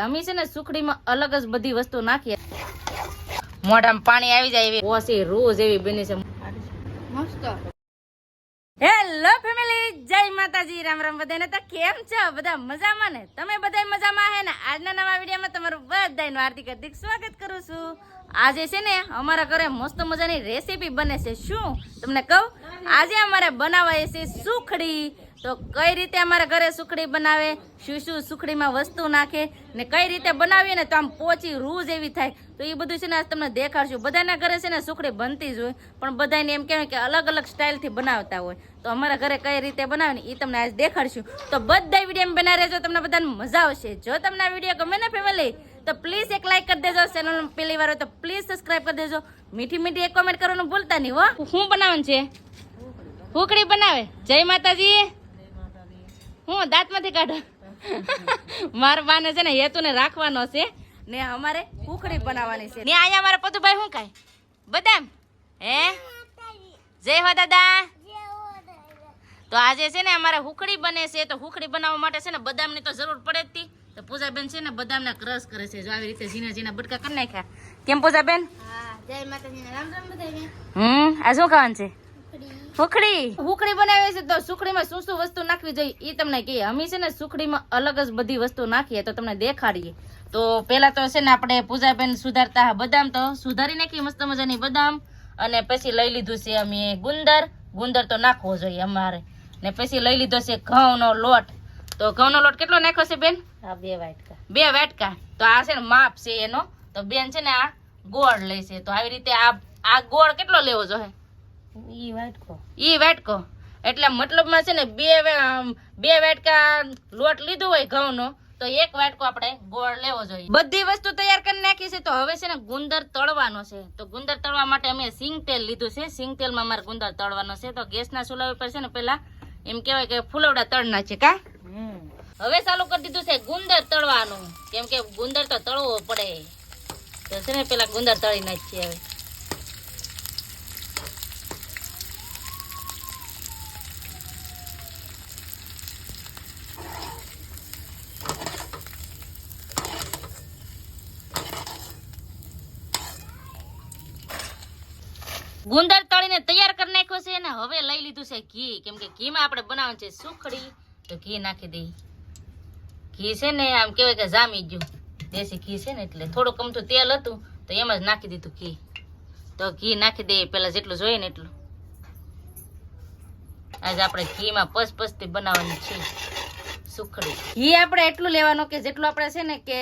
અમે છે ને સુખડીમાં અલગ જ બધી વસ્તુ નાખીએ. મોઢામાં પાણી આવી જાય એવી. ઓસી રોજ એવી બની છે. મસ્ત. હેલો ફેમિલી જય માતાજી રામ રામ બધાને તો કેમ છો? બધા મજામાં ને? તમે બધા મજામાં હે ને? આજના નવા વિડીયોમાં તમારું બધાનું હાર્દિક હાર્દિક સ્વાગત કરું છું. આજે છે ને અમારા ઘરે મસ્ત મજાની રેસીપી બને છે. શું? તમને કહું? આજે અમારે બનાવાય છે સુખડી. તો કઈ રીતે અમારા ઘરે સુખડી બનાવે? શું શું સુખડીમાં વસ્તુ નાખે? ને કઈ રીતે બનાવીએ ને તો આમ પોચી રૂ જેવી થાય. તો એ બધું છે ને આજ તમને દેખાડશું. બધાના ઘરે છે ને સુખડી બનતી જ હોય, પણ બધાને એમ કહેવાય કે અલગ અલગ સ્ટાઇલથી બનાવતા હોય. તો અમારા ઘરે કઈ રીતે બનાવે ને એ તમને આજ દેખાડશું. તો બધા વીડિયો બના રહેજો, તમને બધાને મજા આવશે. જો તમને આ વીડિયો ગમે ને ફેમિલી તો પ્લીઝ એક લાઇક કરી દેજો. ચેનલ પહેલી વાર હોય તો પ્લીઝ સબસ્ક્રાઈબ કરી દેજો. મીઠી મીઠી એક કોમેન્ટ કરવાનું ભૂલતા નહીં હો. શું બનાવવાનું છે? ફૂકડી બનાવે? જય માતાજી. હું દાંતમાંથી કાઢો. મારા બાને છે ને હેતુને રાખવાનો છે. ને અમારે ઉખડી બનાવવાની છે. ને અહીંયા મારા પતુભાઈ શું કાય બદામ. હે? જય હો દાદા. તો આજે છે ને અમારે હુખડી બને છે. તો હુખડી બનાવવા માટે છે ને બદામની તો જરૂર પડે જ તી. તો પૂજાબેન છે ને બદામના ક્રશ કરે છે. જો આવી રીતે ઝીણા ઝીણા બટકા કરી નાખ્યા. કેમ પૂજાબેન? હા જય માતાજીને રામ રામ બધાને હમ આ શું ખાવાનું છે? હુખડી હુખડી બનાવે છે તો સુખડીમાં શું શું વસ્તુ નાખવી જોઈએ એ તમને કહીએ અમે છે ને સુખડીમાં અલગ જ બધી વસ્તુ નાખીએ તો તમને દેખાડીએ. તો પેલા તો છે ને આપણે પૂજાબેન સુધારતા બદામ તો સુધારી નાખી મસ્ત મજાની બદામ અને પછી લઈ લીધું છે અમે ગુંદર. ગુંદર તો નાખવો જોઈએ અમારે. ને પછી લઈ લીધો છે ઘઉંનો લોટ. તો ઘઉંનો લોટ કેટલો નાખ્યો છે બેન? બે વાટકા. બે વાટકા. તો આ છે ને માપ છે એનો. તો બેન છે ને આ ગોળ લે છે. તો આવી રીતે આ આ ગોળ કેટલો લેવો જોઈએ? ઈ વાટકો ઈ વાટકો એટલે મતલબમાં છે ને બે બે વાટકા લોટ લીધો હોય ઘઉંનો તો એક વાટકો આપણે ગોળ લેવો જોઈએ. બધી વસ્તુ તૈયાર કરી નાખી છે તો હવે છે ને ગુંદર તળવાનો છે. તો ગુંદર તળવા માટે અમે સિંગ તેલ લીધું છે. સિંગ તેલમાં અમારે ગુંદર તળવાનો છે. તો ગેસના ચૂલા ઉપર છે ને પેલા એમ કહેવાય કે ફૂલવડા તળ છે કા? હવે ચાલુ કરી દીધું છે ગુંદર તળવાનું. કેમ કે ગુંદર તો તળવો પડે. તો છે ને પેલા ગુંદર તળી નાખીએ હવે. ગુંદર તળીને તૈયાર કરી નાખ્યો છે ને હવે લઈ લીધું છે ઘી. કેમ કે ઘીમાં આપણે બનાવવાનું છે સુખડી. તો ઘી નાખી દઈ. ઘી છે ને આમ કહેવાય કે જામી ગયું. દેશી ઘી છે ને એટલે થોડું કમતું તેલ હતું તો એમ જ નાખી દીધું ઘી. તો ઘી નાખી દઈએ પેલા જેટલું જોઈએ ને એટલું. આજે આપણે ઘીમાં પસ પસથી બનાવવાની છે સુખડી. ઘી આપણે એટલું લેવાનું કે જેટલું આપણે છે ને કે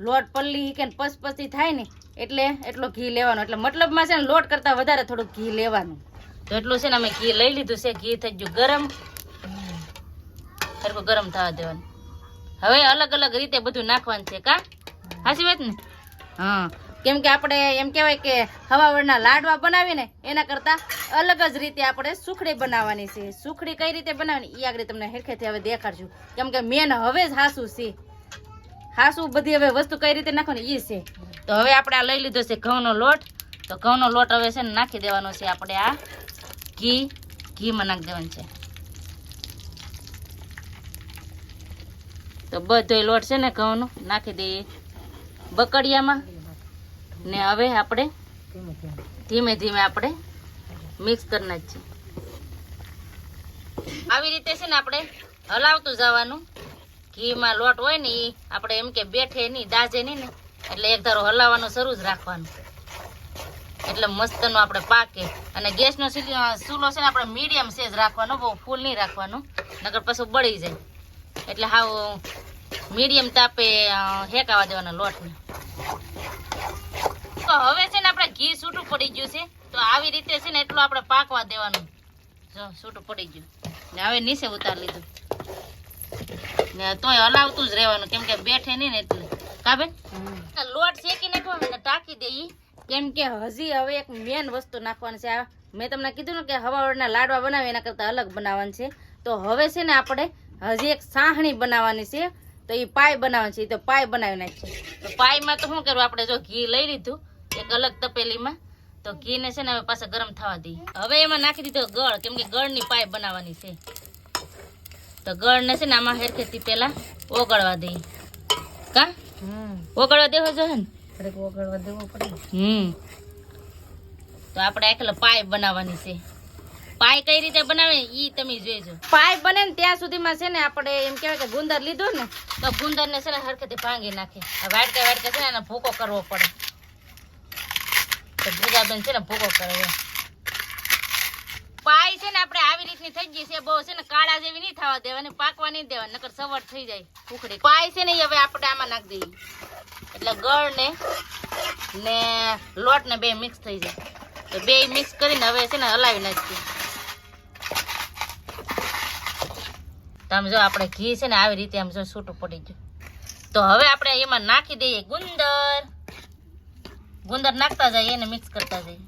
લોટ પલ્લી કે પસ પસથી થાય ને એટલે એટલો ઘી લેવાનો. એટલે મતલબમાં છે ને, લોટ કરતા વધારે થોડું ઘી લેવાનું. તો એટલું છે ને, અમે ઘી લઈ લીધું છે. ઘી થઈ ગયું ગરમ. સરખું ગરમ થવા દેવાનું. હવે અલગ અલગ રીતે બધું નાખવાનું છે, કા? હાસી વાત ને? હા. કેમ કે આપણે એમ કહેવાય કે હવાવળના લાડવા બનાવીને એના કરતાં અલગ જ રીતે આપણે સુખડી બનાવવાની છે. સુખડી કઈ રીતે બનાવવાની? એ આગળ તમને હેરખેથી હવે દેખાડશું કેમ કે મેન હવે જ હાસુ છે. હાસુ બધી હવે વસ્તુ કઈ રીતે નાખવાની? એ છે. તો હવે આપણે આ લઈ લીધો છે ઘઉંનો લોટ. તો ઘઉંનો લોટ હવે છે ને નાખી દેવાનો છે આપણે આ ઘી. ઘીમાં નાખી દેવાનું છે. તો બધો લોટ છે ને ઘઉંનો નાખી દઈએ. બકડિયામાં ને હવે આપણે ધીમે ધીમે આપણે મિક્સ કરી નાખીએ. આવી રીતે છે ને આપણે હલાવતું જવાનું. ઘીમાં લોટ હોય ને એ આપણે એમ કે બેઠે નહીં, દાજે નહીં ને એટલે એક ધારો હલાવવાનું શરૂ જ રાખવાનું. એટલે મસ્તનો આપણે પાકે. અને ગેસનો ચૂલો છે ને આપણે મીડિયમ સેજ રાખવાનો, બહુ ફૂલ નહીં રાખવાનું. નકર પછી બળી જાય. એટલે હાવ મીડિયમ તાપે હેકાવા દેવાનો લોટને. તો હવે છે ને આપણે ઘી છૂટું પડી ગયું છે. તો આવી રીતે છે ને એટલું આપણે પાકવા દેવાનું. જો, છૂટું પડી ગયું. ને હવે નીચે ઉતાર લીધું. ને તોય હલાવતું જ રહેવાનું, કેમ કે બેઠે નહીં ને એટલે. કાબેન? લોટ શેકી નાખો ને ટાંકી દઈએ કેમ કે હજી હવે એક મેન વસ્તુ નાખવાની છે. આ મેં તમને કીધું ને કે હવાવડના લાડવા બનાવે એના કરતાં અલગ બનાવવાનું છે. તો હવે છે ને આપણે હજી એક સાહણી બનાવવાની છે. તો એ પાય બનાવવાની છે. એ તો પાય બનાવી નાખીએ તો પાયમાં તો શું કરવું? આપણે જો ઘી લઈ લીધું એક અલગ તપેલીમાં. તો ઘીને છે ને હવે પાછા ગરમ થવા દઈએ. હવે એમાં નાખી દીધો ગળ કેમ કે ગળની પાય બનાવવાની છે. તો ગળને છે ને આમાં હેરખેથી પહેલાં ઓગળવા દઈએ. કા? ઓગળવા દેવો જો ને? ઓગળવા દેવો પડે. હમ. તો આપણે એકલા પાય બનાવવાની છે. પાય કઈ રીતે બનાવે ઈ તમે જોઈજો પાય બને ને ત્યાં સુધીમાં છે ને આપણે એમ કહેવાય કે ગુંદર લીધો ને તો ગુંદર ને છે ને હરખેથી ભાંગી નાખે. વાટકે વાટકે છે ને એને ભૂકો કરવો પડે. તો પૂજાબેન છે ને ભૂકો કરવો. પાય છે ને આપણે આવી રીતની થઈ ગઈ છે. બહુ છે ને કાળા જેવી નહીં થવા દેવાની પાકવા નહીં દેવાની નકર સવાર થઈ જાય. ઉખડી. પાય છે ને હવે આપણે આમાં નાખી દઈએ. એટલે ગળ ને ને લોટ ને બે મિક્સ થઈ જાય. તો બે મિક્સ કરીને હવે છે ને હલાવી નાખીએ. તો આમ જો આપણે ઘી છે ને આવી રીતે આમ જો છૂટું પડી ગયું. તો હવે આપણે એમાં નાખી દઈએ ગુંદર. ગુંદર નાખતા જઈએ એને મિક્સ કરતા જઈએ.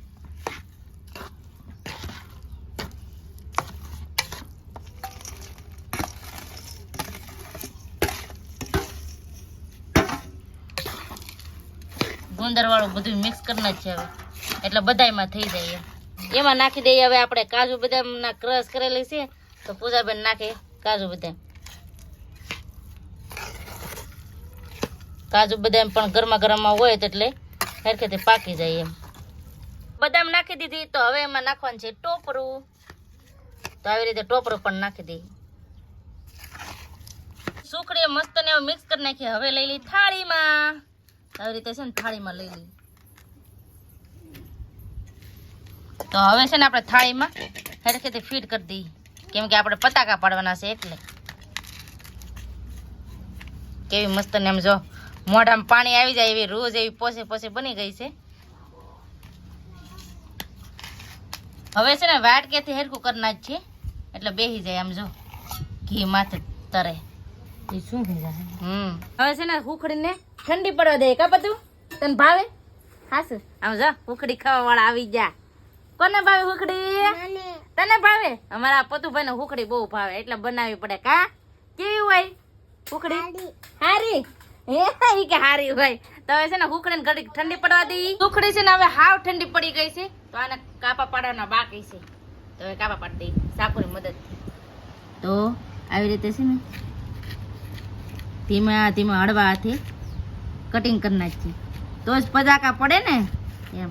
ગુંદર વાળું બધું મિક્સ કરી છે હવે. એટલે બધાયમાં થઈ જાય એમ. નાખી દઈએ હવે આપણે કાજુ બદામના ક્રશ કરેલી છે, તો પૂજાબેન નાખે કાજુ બદામ. કાજુ બદામ પણ ગરમા ગરમમાં હોય તો એટલે હરખેથી પાકી જાય એમ. બદામ નાખી દીધી તો હવે એમાં નાખવાનું છે ટોપરું. તો આવી રીતે ટોપરું પણ નાખી દઈએ. સુખડી મસ્ત ને મિક્સ કરી નાખી હવે લઈ લઈ થાળીમાં. આવી રીતે છે ને થાળીમાં લઈ લઈએ. તો હવે છે ને આપણે થાળીમાં હરખેથી ફીટ કરી દઈએ. કેમ કે આપણે પતાકા પાડવાના છે એટલે. કેવી મસ્ત ને એમ જો મોઢામાં પાણી આવી જાય એવી રોજ એવી પોસે પોસે બની ગઈ છે. હવે છે ને વાટકેથી હેરકું કરી નાખીએ. એટલે બેસી જાય આમ જો. ઘી માથે તરે. એ શું થઈ હમ. હવે છે ને ઉખડીને ઠંડી પડવા દે કા બધું? તને ભાવે? હાસુ. આમ જા ઉખડી ખાવા વાળા આવી જા કોને ભાવે ઉખડી? તને ભાવે? અમારા પતુભાઈ ને ઉખડી બહુ ભાવે એટલે બનાવવી પડે કા? કેવી હોય? ઉખડી? હારી. હે? ઈ કે હારી હોય. તો હવે છે ને ઉખડીને ઘડીક ઠંડી પડવા દઈ ઉખડી છે ને હવે હાવ ઠંડી પડી ગઈ છે. તો આને કાપા પાડવાના બાકી છે. તો હવે કાપા પાડી દઈ સાકુની મદદથી તો આવી રીતે છે ને ધીમા ધીમા હળવા હાથે કટિંગ કરી નાખીએ. તો જ પજાકા પડે ને? એમ.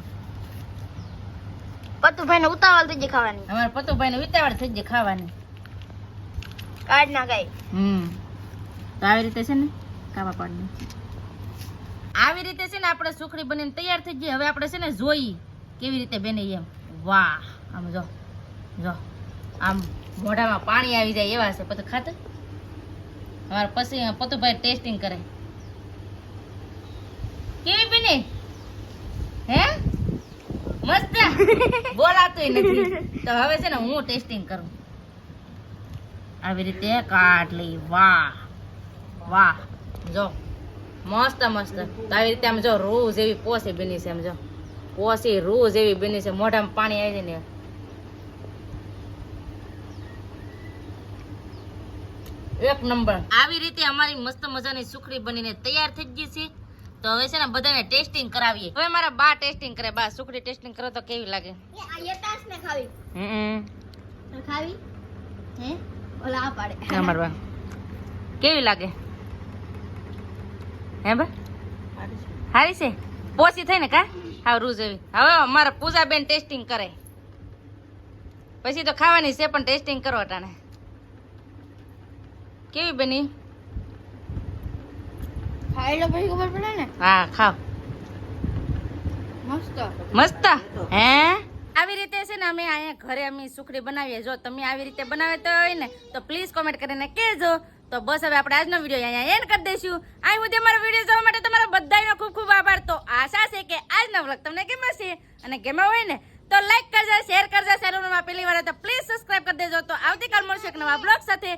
પતુભાઈ ને ઉતાવળ થઈ જાય ખાવાની. અમારે પતુભાઈ ને ઉતાવળ થઈ જાય ખાવાની. કાઢ ના ગઈ હમ. તો આવી રીતે છે ને કાપા પાડી આવી રીતે છે ને આપણે સુખડી બનીને તૈયાર થઈ ગઈ. હવે આપણે છે ને જોઈ કેવી રીતે બને એમ. વાહ આમ જો જો. આમ મોઢામાં પાણી આવી જાય એવા છે. પછી ખાતર અમારે પછી પતુભાઈ ટેસ્ટિંગ કરે. કેવી બની હે? મસ્ત? બોલાતું નથી. તો હવે છે ને હું ટેસ્ટિંગ કરું. આવી રીતે કાઢ લઈ વાહ. વાહ. જો. મસ્ત મસ્ત. આવી રીતે આમ જો રોજ એવી પોસી બની છે આમ જો. પોસી રોજ એવી બની છે. મોઢામાં પાણી આવી જાય ને. એક નંબર. આવી રીતે અમારી મસ્ત મજાની સુખડી બનીને તૈયાર થઈ ગઈ છે. તો હવે છે ને બધાને ટેસ્ટિંગ કરાવીએ. હવે મારા બા ટેસ્ટિંગ કરે. બા સુખડી ટેસ્ટિંગ કરો તો કેવી લાગે? આ યતાસ ને ખાવી. હમ ખાવી? હે? ઓલા આ પાડે. અમાર બા કેવી લાગે? હે બા? હારી છે? પોસી થઈ ને કા? હાવ રૂજ એવી હવે અમારા પૂજાબેન ટેસ્ટિંગ કરે. પછી તો ખાવાની છે પણ ટેસ્ટિંગ કરો અટાણે કેવી બની? ખાઈ લો પછી ખબર પડે ને? હા ખાવ મસ્ત. મસ્ત? હે? આવી રીતે છે ને અમે અહીંયા ઘરે અમે સુખડી બનાવીએ. જો તમે આવી રીતે બનાવતા હોય ને તો પ્લીઝ કોમેન્ટ કરીને કહેજો. તો બસ હવે આપણે આજનો વીડિયો અહીંયા એન્ડ કરી દઈશું. આ સુધી અમારો વીડિયો જોવા માટે તમારો બધાનો ખૂબ ખૂબ આભાર. તો આશા છે કે આજનો વ્લોગ તમને ગમ્યો છે અને ગમ્યો હોય ને તો લાઈક કરજો શેર કરજો. ચેનલમાં પહેલી વાર તો પ્લીઝ સબસ્ક્રાઇબ કરી દેજો. તો આવતીકાલ મળશે એક નવા બ્લોગ સાથે.